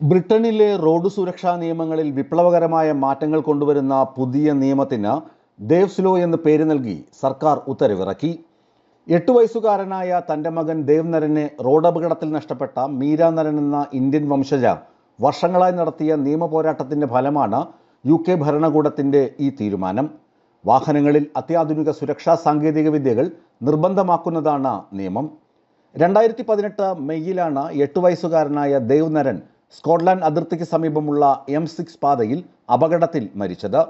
ബ്രിട്ടനിലെ റോഡ് സുരക്ഷാ നിയമങ്ങളിൽ വിപ്ലവകരമായ മാറ്റങ്ങൾ കൊണ്ടുവരുന്ന പുതിയ നിയമത്തിന് ദേവ്സ്ലോ എന്ന് പേര് നൽകി സർക്കാർ ഉത്തരവിറക്കി. എട്ട് വയസ്സുകാരനായ തന്റെ മകൻ ദേവ് നരനെ റോഡപകടത്തിൽ നഷ്ടപ്പെട്ട മീര നരൻ എന്ന ഇന്ത്യൻ വംശജ വർഷങ്ങളായി നടത്തിയ നിയമ പോരാട്ടത്തിന്റെ ഫലമാണ് യു കെ ഭരണകൂടത്തിന്റെ ഈ തീരുമാനം. വാഹനങ്ങളിൽ അത്യാധുനിക സുരക്ഷാ സാങ്കേതിക വിദ്യകൾ നിർബന്ധമാക്കുന്നതാണ് നിയമം. രണ്ടായിരത്തി പതിനെട്ട് മെയ്യിലാണ് എട്ട് വയസ്സുകാരനായ ദേവ് നരൻ സ്കോട്ട്ലാൻഡ് അതിർത്തിക്ക് സമീപമുള്ള എം സിക്സ് പാതയിൽ അപകടത്തിൽ മരിച്ചത്.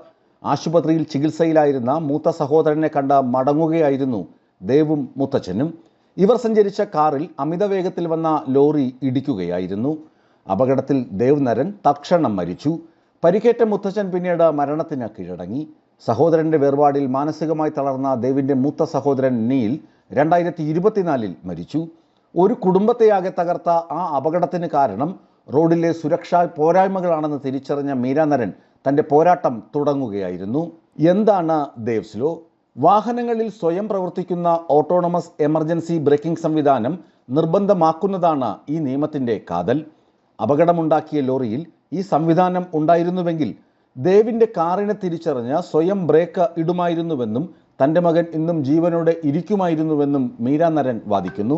ആശുപത്രിയിൽ ചികിത്സയിലായിരുന്ന മൂത്ത സഹോദരനെ കണ്ട മടങ്ങുകയായിരുന്നു ദേവും മുത്തച്ഛനും. ഇവർ സഞ്ചരിച്ച കാറിൽ അമിത വേഗത്തിൽ വന്ന ലോറി ഇടിക്കുകയായിരുന്നു. അപകടത്തിൽ ദേവ് നരൻ തക്ഷണം മരിച്ചു. പരിക്കേറ്റ മുത്തച്ഛൻ പിന്നീട് മരണത്തിന് കീഴടങ്ങി. സഹോദരന്റെ വേർപാടിൽ മാനസികമായി തളർന്ന ദേവിന്റെ മൂത്ത സഹോദരൻ നീൽ രണ്ടായിരത്തി ഇരുപത്തിനാലിൽ മരിച്ചു. ഒരു കുടുംബത്തെയാകെ തകർത്ത ആ അപകടത്തിന് കാരണം റോഡിലെ സുരക്ഷാ പോരായ്മകളാണെന്ന് തിരിച്ചറിഞ്ഞ മീരാനരൻ തന്റെ പോരാട്ടം തുടങ്ങുകയായിരുന്നു. എന്താണ് ദേവ്സ്ലോ വാഹനങ്ങളിൽ സ്വയം പ്രവർത്തിക്കുന്ന ഓട്ടോണമസ് എമർജൻസി ബ്രേക്കിംഗ് സംവിധാനം നിർബന്ധമാക്കുന്നതാണ് ഈ നിയമത്തിന്റെ കാതൽ. അപകടമുണ്ടാക്കിയ ലോറിയിൽ ഈ സംവിധാനം ഉണ്ടായിരുന്നുവെങ്കിൽ ദേവിന്റെ കാറിനെ തിരിച്ചറിഞ്ഞ സ്വയം ബ്രേക്ക് ഇടുമായിരുന്നുവെന്നും തന്റെ മകൻ ഇന്നും ജീവനോടെ ഇരിക്കുമായിരുന്നുവെന്നും മീരാനരൻ വാദിക്കുന്നു.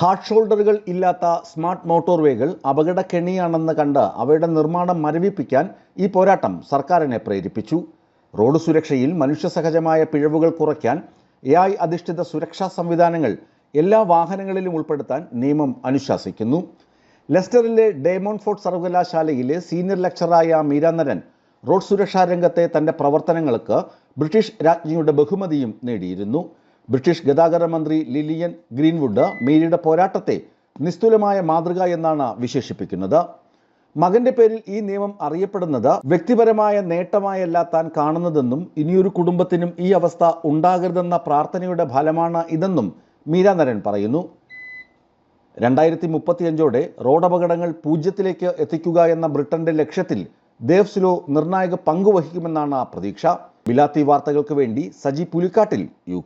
ഹാർഡ് ഷോൾഡറുകൾ ഇല്ലാത്ത സ്മാർട്ട് മോട്ടോർവേകൾ അപകടക്കെണിയാണെന്ന് കണ്ട് അവയുടെ നിർമ്മാണം മരവിപ്പിക്കാൻ ഈ പോരാട്ടം സർക്കാരിനെ പ്രേരിപ്പിച്ചു. റോഡ് സുരക്ഷയിൽ മനുഷ്യസഹജമായ പിഴവുകൾ കുറയ്ക്കാൻ എ ഐ അധിഷ്ഠിത സുരക്ഷാ സംവിധാനങ്ങൾ എല്ലാ വാഹനങ്ങളിലും ഉൾപ്പെടുത്താൻ നിയമം അനുശാസിക്കുന്നു. ലെസ്റ്ററിലെ ഡേമോൺഫോർട്ട് സർവകലാശാലയിലെ സീനിയർ ലെക്ചറായ മീരാനരൻ റോഡ് സുരക്ഷാ രംഗത്തെ തന്റെ പ്രവർത്തനങ്ങൾക്ക് ബ്രിട്ടീഷ് രാജ്ഞിയുടെ ബഹുമതിയും നേടിയിരുന്നു. ബ്രിട്ടീഷ് ഗതാഗത മന്ത്രി ലിലിയൻ ഗ്രീൻവുഡ് മേരിയുടെ പോരാട്ടത്തെ നിസ്തുലമായ മാതൃക എന്നാണ് വിശേഷിപ്പിക്കുന്നത്. മകന്റെ പേരിൽ ഈ നിയമം അറിയപ്പെടുന്നത് വ്യക്തിപരമായ നേട്ടമായല്ല താൻ കാണുന്നതെന്നും ഇനിയൊരു കുടുംബത്തിനും ഈ അവസ്ഥ ഉണ്ടാകരുതെന്ന പ്രാർത്ഥനയുടെ ഫലമാണ് ഇതെന്നും മീരാനരൻ പറയുന്നു. രണ്ടായിരത്തി മുപ്പത്തിയഞ്ചോടെ റോഡപകടങ്ങൾ പൂജ്യത്തിലേക്ക് എത്തിക്കുക എന്ന ബ്രിട്ടന്റെ ലക്ഷ്യത്തിൽ ദേവ്സ്ലോ നിർണായക പങ്കുവഹിക്കുമെന്നാണ് പ്രതീക്ഷ. വിലാത്തി വാർത്തകൾക്ക് വേണ്ടി സജി പുലിക്കാട്ടിൽ യു